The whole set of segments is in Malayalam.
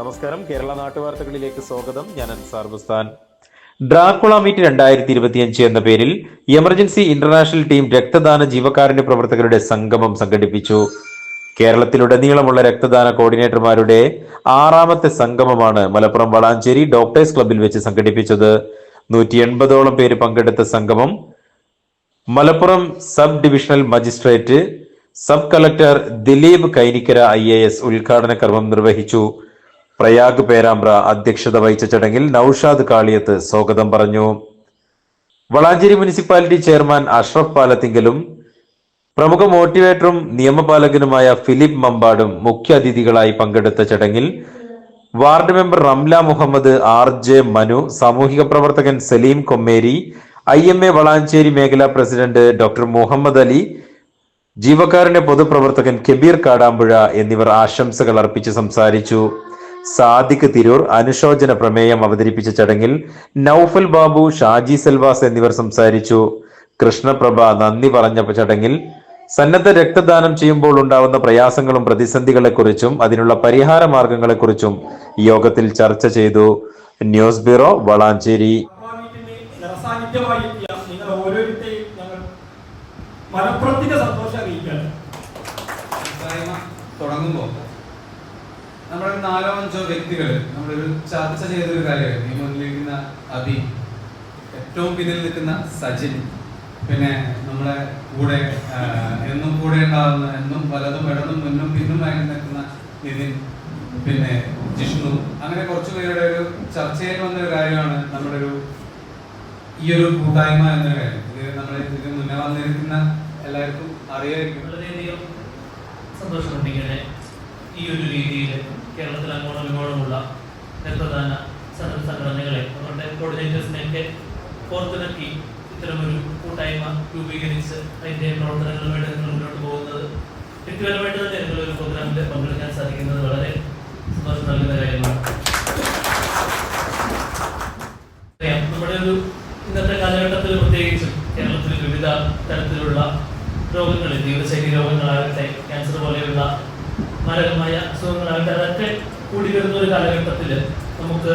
നമസ്കാരം. കേരള നാട്ടുവാർത്തകളിലേക്ക് സ്വാഗതം. ഞാൻ അൻസാർ ബുസ്താൻ. ഡ്രാക്കുള മീറ്റ് രണ്ടായിരത്തി ഇരുപത്തിയഞ്ച് എന്ന പേരിൽ എമർജൻസി ഇന്റർനാഷണൽ ടീം രക്തദാന ജീവകാരുണ്യ പ്രവർത്തകരുടെ സംഗമം സംഘടിപ്പിച്ചു. കേരളത്തിലുടനീളമുള്ള രക്തദാന കോർഡിനേറ്റർമാരുടെ ആറാമത്തെ സംഗമമാണ് മലപ്പുറം വളാഞ്ചേരി ഡോക്ടേഴ്സ് ക്ലബിൽ വെച്ച് സംഘടിപ്പിച്ചത്. നൂറ്റി എൺപതോളം പേര് പങ്കെടുത്ത സംഗമം Malappuram sub divisional magistrate sub collector Dileep Kainikkara I ഉദ്ഘാടന കർമ്മം നിർവഹിച്ചു. പ്രയാഗ് പേരാമ്പ്ര അധ്യക്ഷത വഹിച്ച ചടങ്ങിൽ നൌഷാദ് കാളിയത്ത് സ്വാഗതം പറഞ്ഞു. വളാഞ്ചേരി മുനിസിപ്പാലിറ്റി ചെയർമാൻ അഷ്റഫ് പാലത്തിങ്കലും പ്രമുഖ മോട്ടിവേറ്ററും നിയമപാലകനുമായ ഫിലിപ്പ് മമ്പാടും മുഖ്യ അതിഥികളായി പങ്കെടുത്ത ചടങ്ങിൽ ward member Ramla Muhammad R J Manu സാമൂഹിക പ്രവർത്തകൻ Saleem Kommeri I M A Valanchery മേഖലാ പ്രസിഡന്റ് ഡോക്ടർ മുഹമ്മദ് അലി ജീവകാരുണ്യ പൊതുപ്രവർത്തകൻ കെബീർ കാടാമ്പുഴ എന്നിവർ ആശംസകൾ അർപ്പിച്ച് സംസാരിച്ചു. സാദിഖ് തിരൂർ അനുശോചന പ്രമേയം അവതരിപ്പിച്ച ചടങ്ങിൽ നൌഫൽ ബാബു ഷാജി സെൽവാസ് എന്നിവർ സംസാരിച്ചു. കൃഷ്ണപ്രഭ നന്ദി പറഞ്ഞ ചടങ്ങിൽ സന്നദ്ധ രക്തദാനം ചെയ്യുമ്പോൾ ഉണ്ടാവുന്ന പ്രയാസങ്ങളും പ്രതിസന്ധികളെക്കുറിച്ചും അതിനുള്ള പരിഹാര മാർഗങ്ങളെക്കുറിച്ചും യോഗത്തിൽ ചർച്ച ചെയ്തു. News bureau Valanchery. തുടങ്ങുമ്പോൾ നമ്മുടെ നാലോ അഞ്ചോ വ്യക്തികൾ നമ്മളൊരു ചർച്ച ചെയ്തൊരു കാര്യമായിരുന്നു. ഈ മുന്നിലിരിക്കുന്ന അബി ഏറ്റവും പിന്നിൽ നിൽക്കുന്ന സജിൻ പിന്നെ നമ്മളെ കൂടെ എന്നും കൂടെ ഉണ്ടാകുന്ന എന്നും പലതും ഇടതും മുന്നും പിന്നുമായി നിൽക്കുന്ന നിതിൻ പിന്നെ ജിഷ്ണു അങ്ങനെ കുറച്ചു പേരുടെ ഒരു ചർച്ചയിൽ വന്ന ഒരു കാര്യമാണ് നമ്മുടെ ഒരു ഈ ഒരു കൂട്ടായ്മ എന്നൊരു കാര്യം. ഇത് നമ്മൾ ഇതിന് മുന്നേ വന്നിരിക്കുന്ന എല്ലാവർക്കും അറിയായിരിക്കും. വളരെയധികം സന്തോഷമുണ്ട് ഈ ഒരു രീതിയിൽ കേരളത്തിൽ അങ്ങോട്ടും ഇങ്ങോട്ടുമുള്ള പ്രധാന സന്നദ്ധ സംഘടനകളെ അവരുടെ കോർഡിനേറ്റേഴ്സിനെയൊക്കെ കോർത്തിണക്കി ഇത്തരമൊരു കൂട്ടായ്മ രൂപീകരിച്ച് അതിന്റെ പ്രവർത്തനങ്ങളുമായിട്ട് നിങ്ങൾ മുന്നോട്ട് പോകുന്നത് വ്യക്തിപരമായിട്ട് തന്നെ നിങ്ങൾ ഒരു പ്രോഗ്രാമിൽ പങ്കെടുക്കാൻ സാധിക്കുന്നത് വളരെ സന്തോഷം നൽകുന്ന കാര്യമാണ് നമ്മുടെ ഒരു ഇന്നത്തെ കാലഘട്ടത്തിൽ പ്രത്യേകിച്ചും കേരളത്തിൽ വിവിധ തരത്തിലുള്ള രോഗങ്ങൾ ജീവിതശൈലി രോഗങ്ങളാകട്ടെ ക്യാൻസർ പോലെയുള്ള മാരകമായ അസുഖങ്ങളാകട്ടെ അതൊക്കെ കൂടി വരുന്ന ഒരു കാലഘട്ടത്തിൽ നമുക്ക്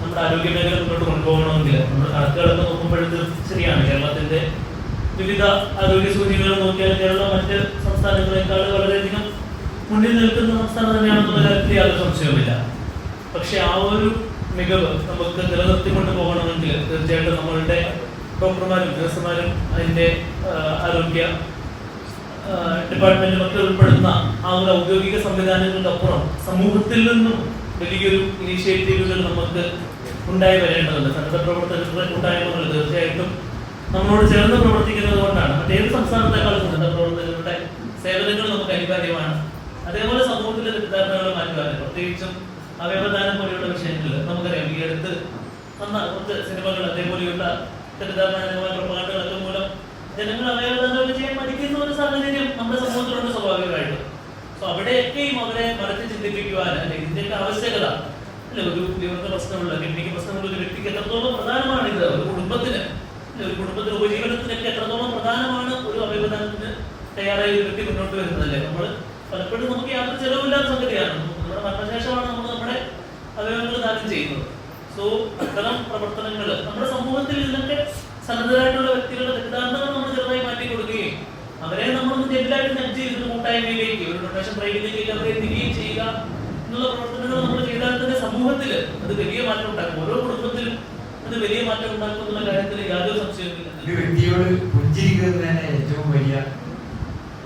നമ്മുടെ ആരോഗ്യ മേഖല മുന്നോട്ട് കൊണ്ടുപോകണമെങ്കിൽ നമ്മൾ കണക്കുകളൊക്കെ നോക്കുമ്പോഴത് ശരിയാണ്. കേരളത്തിന്റെ വിവിധ ആരോഗ്യ സൂചികകൾ നോക്കിയാൽ കേരളം മറ്റ് സംസ്ഥാനങ്ങളെക്കാൾ വളരെയധികം മുന്നിൽ നിൽക്കുന്ന സംസ്ഥാനം തന്നെയാണെന്നുള്ള കാര്യത്തിൽ യാതൊരു സംശയവുമില്ല. പക്ഷെ ആ ഒരു മികവ് നമുക്ക് നിലനിർത്തിക്കൊണ്ട് പോകണമെങ്കിൽ തീർച്ചയായിട്ടും നമ്മളുടെ ഡോക്ടർമാരും നഴ്സുമാരും അതിന്റെ ആരോഗ്യ ഡിപ്പാർട്ട്മെന്റും ഒക്കെ ഉൾപ്പെടുന്ന ആ ഒരു ഔദ്യോഗിക സംവിധാനങ്ങളുടെ അപ്പുറം സമൂഹത്തിൽ നിന്നും വലിയൊരു ഇനീഷ്യേറ്റീവുകൾ നമുക്ക് ഉണ്ടായി വരേണ്ടതുണ്ട്. സന്നദ്ധ പ്രവർത്തകരുടെ കൂട്ടായ്മകൾ തീർച്ചയായിട്ടും നമ്മളോട് ചേർന്ന് പ്രവർത്തിക്കുന്നത് കൊണ്ടാണ്. മറ്റേത് സംസ്ഥാനത്തെക്കാളും സന്നദ്ധ പ്രവർത്തകരുടെ സേവനങ്ങൾ നമുക്ക് അനിവാര്യമാണ്. അതേപോലെ സമൂഹത്തിലെ തെറ്റിദ്ധാരണകൾ മാറ്റുവാനും പ്രത്യേകിച്ചും അവയവദാനം പോലെയുള്ള വിഷയങ്ങളിൽ നമുക്കറിയാം. ഈ അടുത്ത് വന്ന കുറച്ച് സിനിമകൾ അതേപോലെയുള്ള തെറ്റിദ്ധാരണ പ്രഭാതങ്ങളൊക്കെ മൂലം ജനങ്ങൾ അവയവദാനം സാഹചര്യം നമ്മുടെ സമൂഹത്തിലുണ്ട് സ്വാഭാവികമായിട്ടും. സോ അവിടെയൊക്കെയും അവരെ മറച്ച് ചിന്തിപ്പിക്കുവാൻ അല്ലെങ്കിൽ ഇതിന്റെയൊക്കെ ആവശ്യകത അല്ലെ ഒരു ലിവറിന്റെ പ്രശ്നമുള്ള കിഡ്നിക്ക് പ്രശ്നമുള്ള ഒരു വ്യക്തിക്ക് എത്രത്തോളം പ്രധാനമാണ് ഇത്? ഒരു കുടുംബത്തിന് ഒരു കുടുംബത്തിന് ഉപജീവനത്തിനൊക്കെ എത്രത്തോളം പ്രധാനമാണ് ഒരു അവയവദാനത്തിന് തയ്യാറായി ഒരു വ്യക്തി മുന്നോട്ട് വരുന്നത് അല്ലേ? നമ്മൾ പലപ്പോഴും നമുക്ക് യാത്ര ചെലവില്ലാത്ത സംഗതിയാണ്. നമ്മുടെ മരണശേഷമാണ് നമ്മൾ നമ്മുടെ അവയവങ്ങൾ ദാനം ചെയ്യുന്നത്. സോ അത്തരം പ്രവർത്തനങ്ങൾ നമ്മുടെ സമൂഹത്തിൽ ഇതിനൊക്കെ സന്നദ്ധരായിട്ടുള്ള വ്യക്തികളുടെ തെറ്റിദ്ധാരണകൾ നമ്മൾ അവരെ നമ്മളൊന്ന് ജെല്ലായിട്ട് നഡ്ജ് ചെയ്തിട്ട് കൂട്ടായ്മയിലേക്ക് ഒരു ഡൊണേഷൻ പ്രയോഗിക്കുകയും അവരെ എത്തിക്കുകയും ചെയ്യുക എന്നുള്ള പ്രവർത്തനങ്ങൾ നമ്മൾ ചെയ്താൽ തന്നെ സമൂഹത്തിൽ അത് വലിയ മാറ്റം ഉണ്ടാക്കും. ഓരോ കുടുംബത്തിലും അത് വലിയ മാറ്റം ഉണ്ടാക്കും എന്നുള്ള കാര്യത്തിൽ യാതൊരു സംശയമില്ല ഒരു വ്യക്തിയോട് പുഞ്ചിരിക്കുന്നത് തന്നെ ഏറ്റവും വലിയ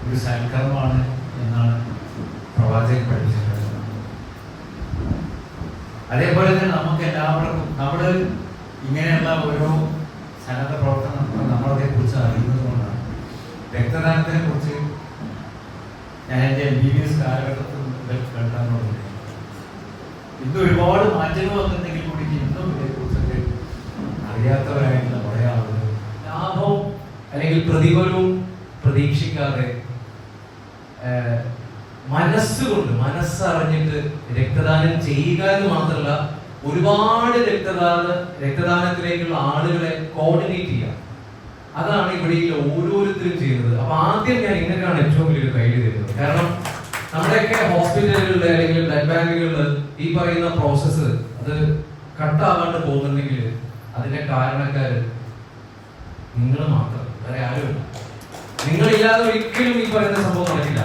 ഒരു സൽക്കർമ്മമാണ് എന്നാണ് പ്രവാചകൻ പഠിപ്പിച്ചിട്ടുള്ളത്. അതേപോലെ തന്നെ നമുക്ക് എല്ലാവർക്കും നമ്മൾ ഇങ്ങനെയുള്ള ഓരോ സന്നദ്ധ പ്രവർത്തനം നടത്തുമ്പോൾ നമ്മളതിനെ കുറിച്ച് അറിയുന്നത് കൊണ്ടാണ് രക്തദാനത്തിനെ കുറിച്ച് ഞാൻ എന്റെ എം ബി ബി എസ് കാലഘട്ടത്തിൽ കേൾക്കാൻ തുടങ്ങി. ഇന്ന് ഒരുപാട് മാറ്റങ്ങൾ വന്നിട്ടുണ്ടെങ്കിൽ കൂടി ഇന്നും ഇതേക്കുറിച്ചൊക്കെ അറിയാത്തവരായിട്ടുള്ള കുറേ ആളുകൾ ലാഭവും അല്ലെങ്കിൽ പ്രതിഫലവും പ്രതീക്ഷിക്കാതെ മനസ്സുകൊണ്ട് മനസ്സറിഞ്ഞിട്ട് രക്തദാനം ചെയ്യുക എന്ന് മാത്രമല്ല ഒരുപാട് രക്തദാന രക്തദാനത്തിലേക്കുള്ള ആളുകളെ കോർഡിനേറ്റ് ചെയ്യുക. അതാണ് ഇവിടെ ഈ ഓരോരുത്തരും ചെയ്യുന്നത്. അപ്പൊ ആദ്യം ഞാൻ ഇങ്ങനെയാണ് ഏറ്റവും വലിയൊരു കൈഡ് തരുന്നത് കാരണം നമ്മുടെയൊക്കെ ഹോസ്പിറ്റലുകളിൽ അല്ലെങ്കിൽ ബ്ലഡ് ബാങ്കുകളിൽ ഈ പറയുന്ന പ്രോസസ്സ് അത് കട്ടാവാണ്ട് പോകുന്നുണ്ടെങ്കിൽ അതിന്റെ കാരണക്കാര് നിങ്ങൾ മാത്രം വേറെ ആരുമില്ല നിങ്ങളില്ലാതെ ഒരിക്കലും ഈ പറയുന്ന സംഭവം നടക്കില്ല.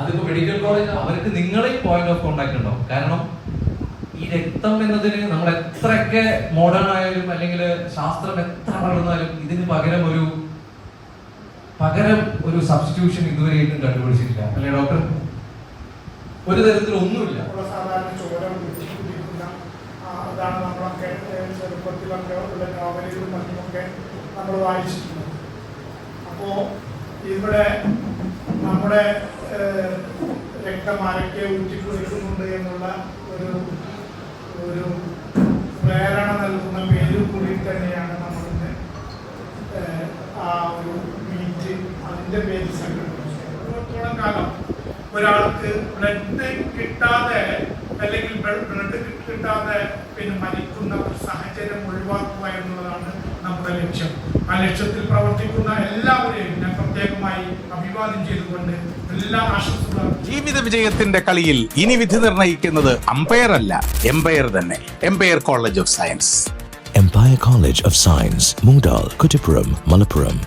അതിപ്പോ മെഡിക്കൽ കോളേജ് അവർക്ക് നിങ്ങളെ പോയിന്റ് ഓഫ് കോണ്ടാക്ട് ഉണ്ടാവും. കാരണം ഈ രക്തം എന്നതിന് നമ്മൾ എത്രയൊക്കെ മോഡേൺ ആയാലും അല്ലെങ്കിൽ ശാസ്ത്രം എത്ര വളർന്നാലും ഇതിന് പകരം ഒരു പകരം ഒരു സബ്സ്റ്റിറ്റ്യൂഷൻ ഇതുവരെയായിട്ടും കണ്ടുപിടിച്ചിട്ടില്ല. അല്ലെ ഡോക്ടർ ഒരു തരത്തിൽ ഒന്നുമില്ല. അതാണ് നമ്മൾ വായിച്ചിട്ടുണ്ട്. അപ്പോൾ ഇവിടെ നമ്മുടെ രക്തം ആരൊക്കെ ഊറ്റിക്കൊടുക്കുന്നുണ്ട് എന്നുള്ള ഒരു ഒരു പ്രേരണ നൽകുന്ന പേര് കൂടി തന്നെയാണ് നമ്മളിന്ന് ആ ഒരു മീറ്റ് അതിന്റെ പേര് സംഘടിപ്പിച്ചത്. കാലം ഒരാൾക്ക് ബ്ലഡ് കിട്ടാതെ അല്ലെങ്കിൽ ബ്ലഡ് കിട്ടാതെ പിന്നെ മരിക്കുന്ന ഒരു സാഹചര്യം ഒഴിവാക്കുക എന്നുള്ളതാണ് നമ്മുടെ ലക്ഷ്യം. ആ ലക്ഷ്യത്തിൽ പ്രവർത്തിക്കുന്ന എല്ലാവരെയും ഞാൻ പ്രത്യേകമായി അഭിവാദ്യം ചെയ്തുകൊണ്ട് എല്ലാ ആശംസകളും ജീവിത വിജയത്തിന്റെ കളിയിൽ ഇനി വിധി നിർണയിക്കുന്നത് അമ്പയർ അല്ല എംപയർ തന്നെ empire college of science Empire college of science Moondal, Kuttipuram, Malappuram.